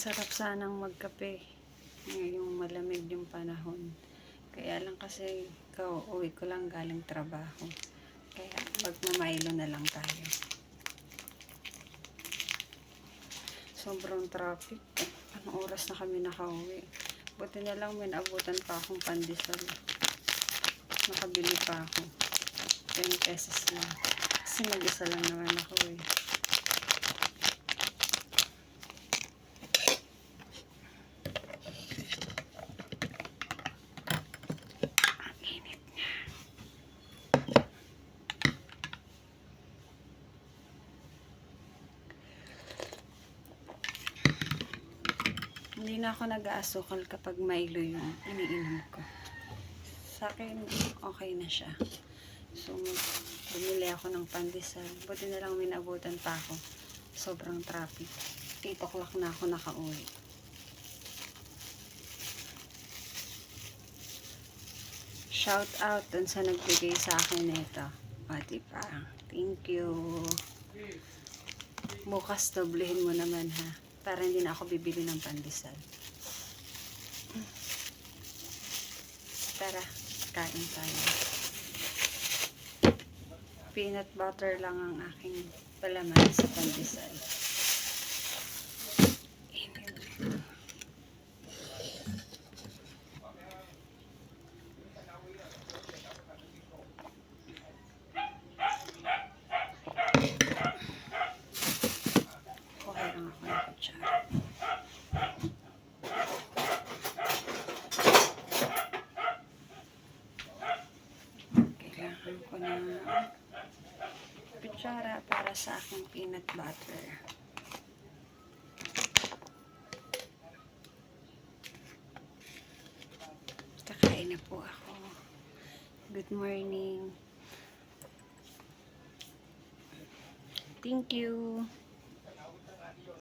sarap sanang magkape ngayong malamig yung panahon. Kaya lang kasi kauwi ko lang galing trabaho. Kaya magmamailo na lang tayo. Sobrang traffic. Anong oras na kami nakauwi? Buti na lang may naabutan pa akong pandesal. Nakabili pa ako. 10 pesos lang. Kasi mag-isa lang naman ako eh. Hindi na ako nag-aasukal kapag Milo yung iniinom ko. Sa akin, okay na siya. So, bumili ako ng pandesal. Buti na lang may naabutan pa ako. Sobrang traffic. 8 o'clock na ako nakauwi. Shout out dun sa nagbigay sa akin nito. O, diba? Thank you. Bukas doblehin mo naman ha. Para hindi na ako bibili ng pandesal. Tara, kain tayo. Peanut butter lang ang aking palaman sa pandesal. Kutsara. Kailangan ko na kutsara para sa aking peanut butter. Kakain na po ako. Good morning. Thank you.